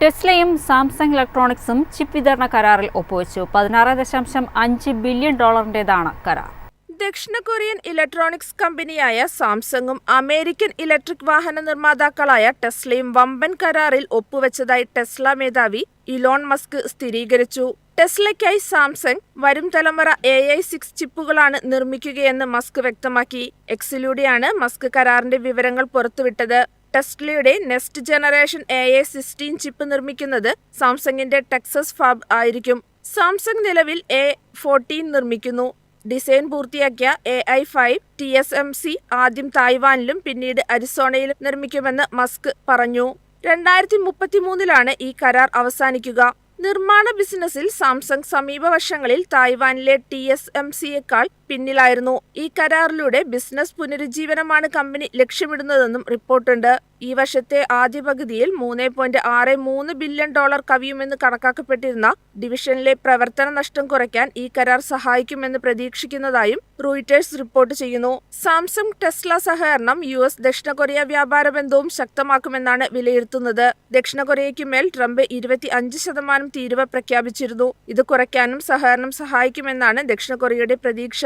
ടെസ്ലയും Samsung ഇലക്ട്രോണിക്സും chip വിതരണ കരാറിൽ ഒപ്പുവെച്ചു. പതിനാറ് ദശാംശം അഞ്ച് ബില്യൺ ഡോളറിന്റേതാണ് കരാർ. ദക്ഷിണ കൊറിയൻ ഇലക്ട്രോണിക്സ് കമ്പനിയായ സാംസങ്ങും അമേരിക്കൻ ഇലക്ട്രിക് വാഹന നിർമ്മാതാക്കളായ ടെസ്ലയും വമ്പൻ കരാറിൽ ഒപ്പുവെച്ചതായി ടെസ്ല മേധാവി ഇലോൺ മസ്ക് സ്ഥിരീകരിച്ചു. ടെസ്ലയ്ക്കായി സാംസങ് വരും തലമുറ എ ഐ സിക്സ് ചിപ്പുകളാണ് നിർമ്മിക്കുകയെന്ന് മസ്ക് വ്യക്തമാക്കി. എക്സിലൂടെയാണ് മസ്ക് കരാറിന്റെ വിവരങ്ങൾ പുറത്തുവിട്ടത്. ടെസ്ലയുടെ next generation A A sixteen chip നിർമ്മിക്കുന്നത് സാംസങ്ങിന്റെ ടെക്സസ് ഫാബ് ആയിരിക്കും. സാംസങ് നിലവിൽ എ ഫോർട്ടീൻ നിർമ്മിക്കുന്നു. ഡിസൈൻ പൂർത്തിയാക്കിയ A I five T S M C ആദ്യം തായ്വാനിലും പിന്നീട് അരിസോണയിലും നിർമ്മിക്കുമെന്ന് മസ്ക് പറഞ്ഞു. രണ്ടായിരത്തി മുപ്പത്തിമൂന്നിലാണ് ഈ കരാർ അവസാനിക്കുക. നിർമ്മാണ ബിസിനസ്സിൽ സാംസങ് സമീപ വർഷങ്ങളിൽ തായ്വാനിലെ ടി എസ് എം സിയേക്കാൾ പിന്നിലായിരുന്നു. ഈ കരാറിലൂടെ ബിസിനസ് പുനരുജ്ജീവനമാണ് കമ്പനി ലക്ഷ്യമിടുന്നതെന്നും റിപ്പോർട്ടുണ്ട്. ഈ വർഷത്തെ ആദ്യ പകുതിയിൽ മൂന്ന് പോയിന്റ് ആറ് മൂന്ന് ബില്യൺ ഡോളർ കവിയുമെന്ന് കണക്കാക്കപ്പെട്ടിരുന്ന ഡിവിഷനിലെ പ്രവർത്തന നഷ്ടം കുറയ്ക്കാൻ ഈ കരാർ സഹായിക്കുമെന്ന് പ്രതീക്ഷിക്കുന്നതായും റോയിറ്റേഴ്സ് റിപ്പോർട്ട് ചെയ്യുന്നു. സാംസങ് ടെസ്ല സഹകരണം യു എസ് ദക്ഷിണ കൊറിയ വ്യാപാര ബന്ധവും ശക്തമാക്കുമെന്നാണ് വിലയിരുത്തുന്നത്. ദക്ഷിണ കൊറിയയ്ക്ക് മേൽ ട്രംപ് ഇരുപത്തി അഞ്ച് ശതമാനം തീരുവ പ്രഖ്യാപിച്ചിരുന്നു. ഇത് കുറയ്ക്കാനും സഹകരണം സഹായിക്കുമെന്നാണ് ദക്ഷിണ കൊറിയയുടെ പ്രതീക്ഷ.